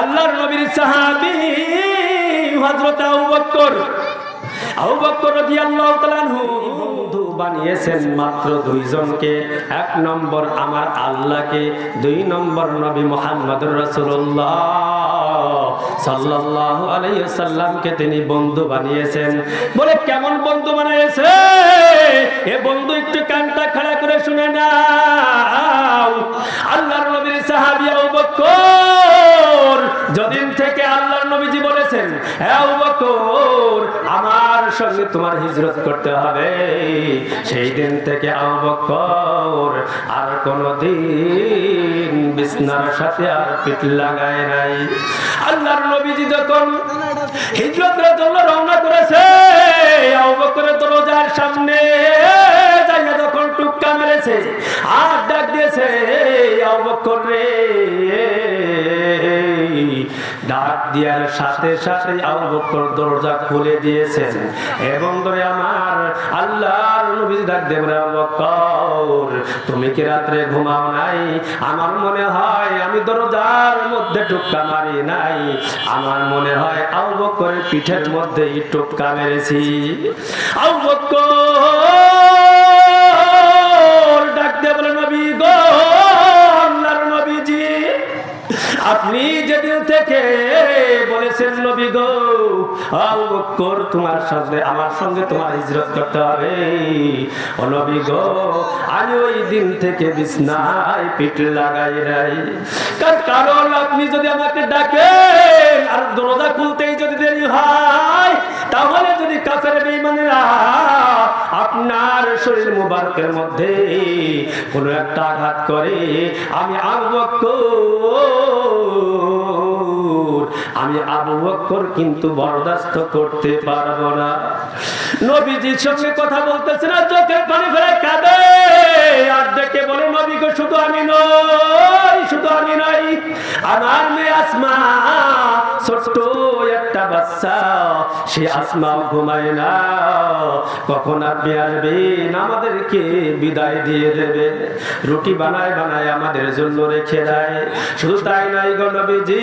আল্লাহর নবীর সাহাবী হযরত আবু বকর আবু বকর রাদিয়াল্লাহু তাআলা বন্ধু বানিয়েছেন মাত্র দুইজনকে। এক নম্বর আমার আল্লাহকে, দুই নম্বর নবী মুহাম্মদুর রাসূলুল্লাহ সাল্লাল্লাহু আলাইহি সাল্লামকে তিনি বন্ধু বানিয়েছেন। বলে, কেমন বন্ধু বানিয়েছে? এ বন্ধু একটু কানটা খাড়া করে শুনে নাও। আল্লাহর নবীর সাহাবী আবু বকর যদিন থেকে আল্লাহর নবীজি বলেছেন, হে আবু বকর, আমার সঙ্গে তোমার হিজরত করতে হবে। সেই দিন থেকে আবু বকর আর কোনদিন বিছনার সাথে আর পিঠ লাগায় নাই। আল্লাহর নবীজি যখন হিজরতের জন্য রওনা করেছে, আবু বকরের দরজার সামনে যাইয়া যখন টুক্কা মেরেছে, আর ডাক দিয়েছে আবু বকর রে ডাক দেওয়ার সাথে সাথে আবু বকর দরজা খুলে দিয়েছেন। এবং ধরে আমার আল্লাহর নবী ডাক দেবেন আবু বকর তুমি কি রাত্রে ঘুমাও নাই? আমার মনে হয় আমি দরজার মধ্যে টুক্কা মারি নাই। আমার মনে হয় আবু বকরের পিঠের মধ্যেই টুক্কা মেরেছি। আবু বকর আপনি যেদিন থেকে বলেছেন, নবী গো, আবু তোমার সাথে, আমার সঙ্গে তোমার হিজরত করতে হবে। ও নবী গো, আমি ওই দিন থেকে বিছনায় পিঠ লাগাই রাই কার- কারণ আপনি যদি আমাকে ডাকেন, আর দরজা খুলতেই যদি দেরি হয় মুবারকের মধ্যে কোনো একটা আঘাত করে আমি আবু বকর আমি আবু বকর কিন্তু বরদাস্ত করতে পারব না। নবীজির সঙ্গে কথা বলতেছে না, চোখের পানি ফেলে কাঁদে। আর ডেকে বলে নবীকে শুধু আমি নই, শুধু আমি নই। আমার মেয়ে আসমা, ছোট্ট একটা বাচ্চা, সে আসমা ঘুমায় না। কখন আপনি আসবেন? আমাদেরকে বিদায় দিয়ে দেবে। রুটি বানায় বানায় আমাদের জন্য রেখে দেয়। শুধু তাই নয় গো নবীজি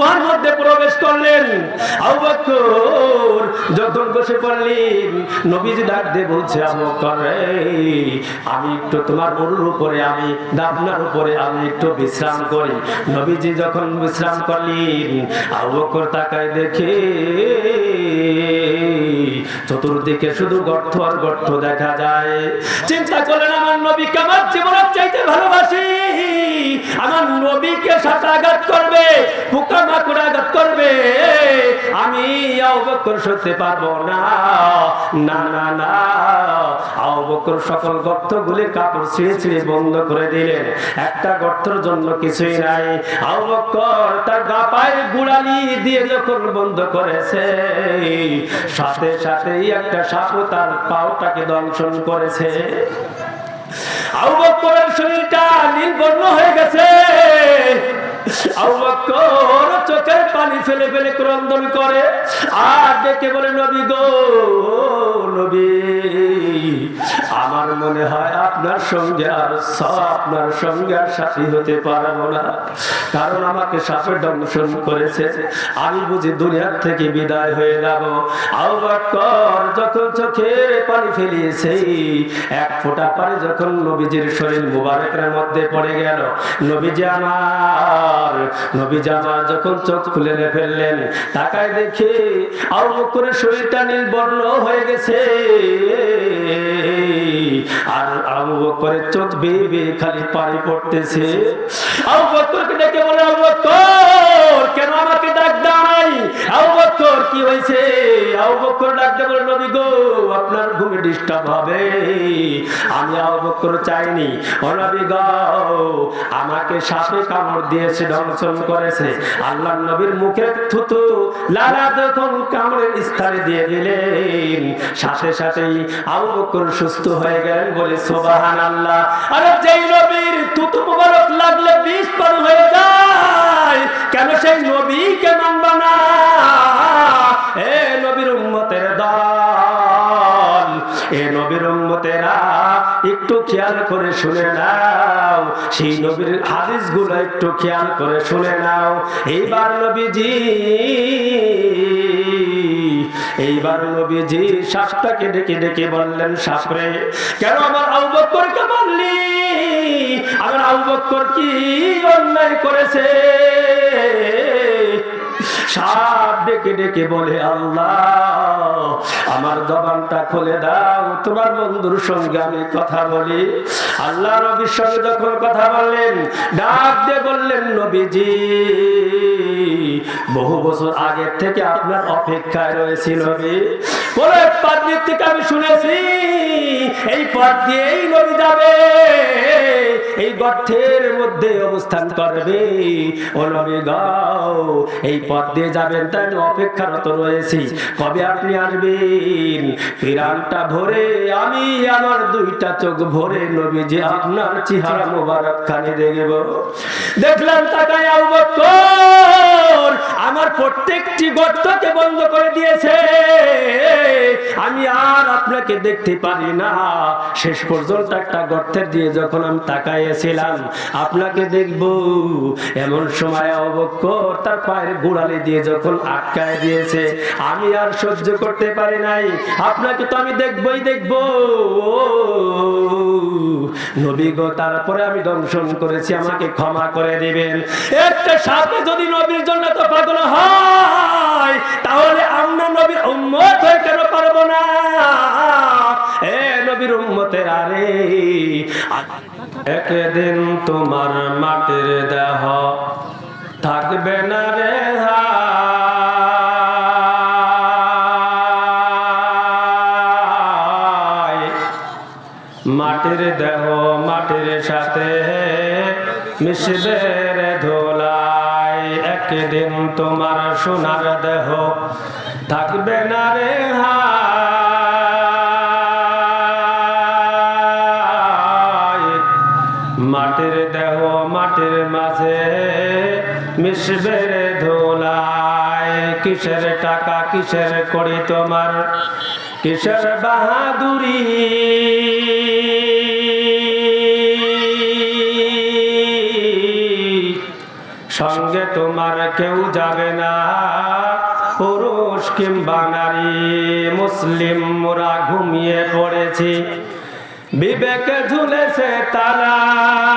গুহার মধ্যে প্রবেশ করলেন। যখন বসে পড়লেন নবীজি ডাক দিয়ে বলছে আমি একটু তোমার গরুর উপরে, আমি দাবনার উপরে, আমি একটু বিশ্রাম করি। নবীজি যখন বিশ্রাম করলেন আবকর বকর তাকায় দেখে চতুর্দিকে শুধু গর্ত আর গর্ত দেখা যায়। চিন্তা করলেন, আমার নবীকে আমার জীবনের চাইতে ভালোবাসি। আমার নবীকে সাথে করবে, পোকা মাকুড় আঘাত করবে। আমি অবকর সতে পারব না। না না না। অবকর সকল গর্তগুলি কাপড় ছিঁড়ে ছিঁড়ে বন্ধ করে দিলেন। একটা গর্তর জন্য কিছুই নাই। অবকর তার গা পায়ের গুড়ালি দিয়ে যখন বন্ধ করেছে সাথে সাথে সাথেই একটা সাপও তার পাওটাকে দংশন করেছে। আবু বকরের শরীরটা নীলবর্ণ হয়ে গেছে। চোখের পানি ফেলে ফেলে ক্রন্দন করে। আর বলে, নবী গো, নবী, আমার মনে হয় আপনার সঙ্গে আর আপনার সঙ্গে আর সাথী হতে পারব না। কারণ আমাকে সাপে দংশন করেছে। আমি বুঝি দুনিয়ার থেকে বিদায় হয়ে যাব। আবু বকর যখন চোখে পানি ফেলিয়েছে, এক ফোঁটা পানি যখন নবীজির শরীর মুবারকের মধ্যে পড়ে গেল। নবীজি আমার নবীজি জামা যখন চোখ খুলে ফেললেন, তাকায় দেখে আবু করে শরীরটা নির্বর্ণ বর্ণ হয়ে গেছে। আর আবু চোখ বেয়ে বেয়ে খালি পানি পড়তেছে। আবু বকরকে ডেকে বলে, আবু বকর কি হয়েছে আবু বকর ডাকতে বলে, নবী গো, আপনার ঘুমে ডিস্টার্ব হবে। আমি আবু চাইনি। ও নবী গো, আমাকে সাপে কামড় দিয়েছে দংশন করেছে। আল্লাহ নবীর মুখে থুতু লালা যখন কামড়ের স্থানে দিয়ে দিলেন, সাথে সাথেই আবু সুস্থ হয়ে গেলেন, বলে সোবাহান আল্লাহ আরে যেই নবীর থুতু মুবারক লাগলে বিষ পার হয়ে যায়। কেন সেই নবীকে মানবা না? একটু খেয়াল করে শুনে নাও। সেই নবীর হাদিসগুলো একটু খেয়াল করে শুনে নাও। এইবার নবীজি এইবার নবীজি সাপটাকে ডেকে ডেকে বললেন, সাপরে, কেন আমার বক্করকে বললি আমার আবু বক্কর কি অন্যায় করেছে? সাপ ডেকে ডেকে বলে, আল্লাহ আমার জবানটা খুলে দাও, তোমার বন্ধুর সঙ্গে আমি কথা বলি। আল্লাহ নবীর সঙ্গে যখন কথা বললেন, ডাক দিয়ে বললেন, নবীজি। বহু বছর আগের থেকে আপনার অপেক্ষায় রয়েছে নবী। বলে পাদ্রির থেকে আমি শুনেছি। এই পথ দিয়েই নবী যাবে। এই গর্তের মধ্যে অবস্থান করবে। ও নবী গাও এই পথ দিয়ে যাবেন তাই আমি অপেক্ষারত রয়েছি। কবে আপনি আসবেন? পিরানটা ভরে, আমি আমার দুইটা চোখ ভরে নবী যে আপনার চেহারা মোবারক খানি দেখব দেখলাম তাকাই আবু বকর আমার প্রত্যেকটি গর্তকে বন্ধ করে দিয়েছে। আমি আর আপনাকে দেখতে পারি না। শেষ পর্যন্ত একটা গর্তের দিয়ে যখন আমি তাকাইয়েছিলাম, আপনাকে দেখব, এমন সময় অবক্ষর তার পায়ের গোড়ালি দিয়ে যখন আটকায় দিয়েছে, আমি আর সহ্য করতে পারি নাই। আপনাকে তো আমি দেখবই দেখব। নবী গো, তারপরে আমি দংশন করেছি, আমাকে ক্ষমা করে দিবেন একটা সাপে যদি নবীর জন্য তো পাগল হয়, তাহলে আমরা নবীর উম্মত হয়ে কেন পারব না এ নবীর উম্মতের আরে একদিন তোমার মাটির দেহ থাকবে না রে হায়। মাটির দেহ মাটির সাথে মিশবে রে ধোলাই। একদিন তোমার সোনার দেহ থাকবে না রে মাটির দেহ মাটির মাঝে মিশবে রে ধোলাই। কিসের টাকা কিসের করি তোমার? কিসের বাহাদুরি? সঙ্গে তোমার কেউ যাবে না। পুরুষ কিংবা নারী, মুসলিম মোরা ঘুমিয়ে পড়েছি। বিবেকে ঝুলেছে তারা।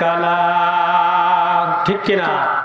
কালা ঠিক কিনা?